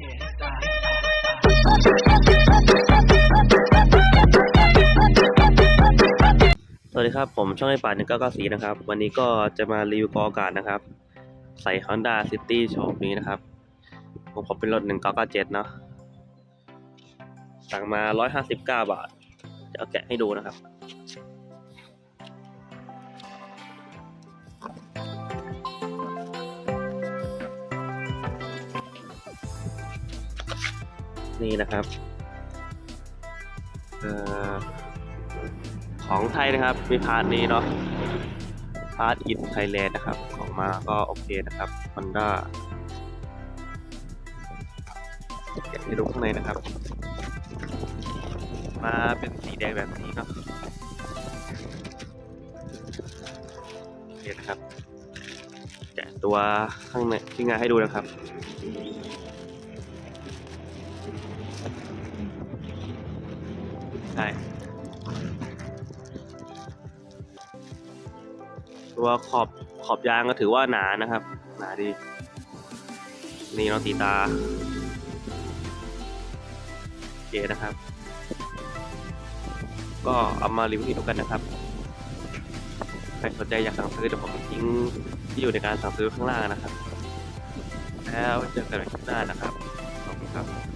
สวัสดีครับ ผมช่องไอป่าหนึ่งเก้าเก้าสีนะครับ วันนี้ก็จะมารีวิวกออากาศนะครับ ใส่ Honda City โฉมนี้นะครับ ผมขอเป็นรถหนึ่งเก้าเก้าเจ็ดเนาะสั่งมาร้อยหาสิบเก้าบาท จะเอาแกะให้ดูนะครับ นี่นะครับออของไทยนะครับมีพาร์ทนี้เนาะพาร์ทอินไทยแลนด์นะครับออกมาก็โอเคนะครับ Honda เก็ให้ดูข้างในนะครับ มาเป็นสีแดงแบบนี้เนาะโอเคนะครับแกะตัวข้างในที่งานให้ดูนะครับ ใช่ตัวขอบขอบยางก็ถือว่าหนานะครับ หนาดี นี่เราตีตาเคนะครับ ก็เอามารีวิวให้ดูกันนะครับใครสนใจอยากสั่งซื้อเดี๋ยวผมทิ้งที่อยู่ในการสั่งซื้อข้างล่างนะครับ แล้วเจอกันใหม่คลิปหน้านะครับ ขอบคุณครับ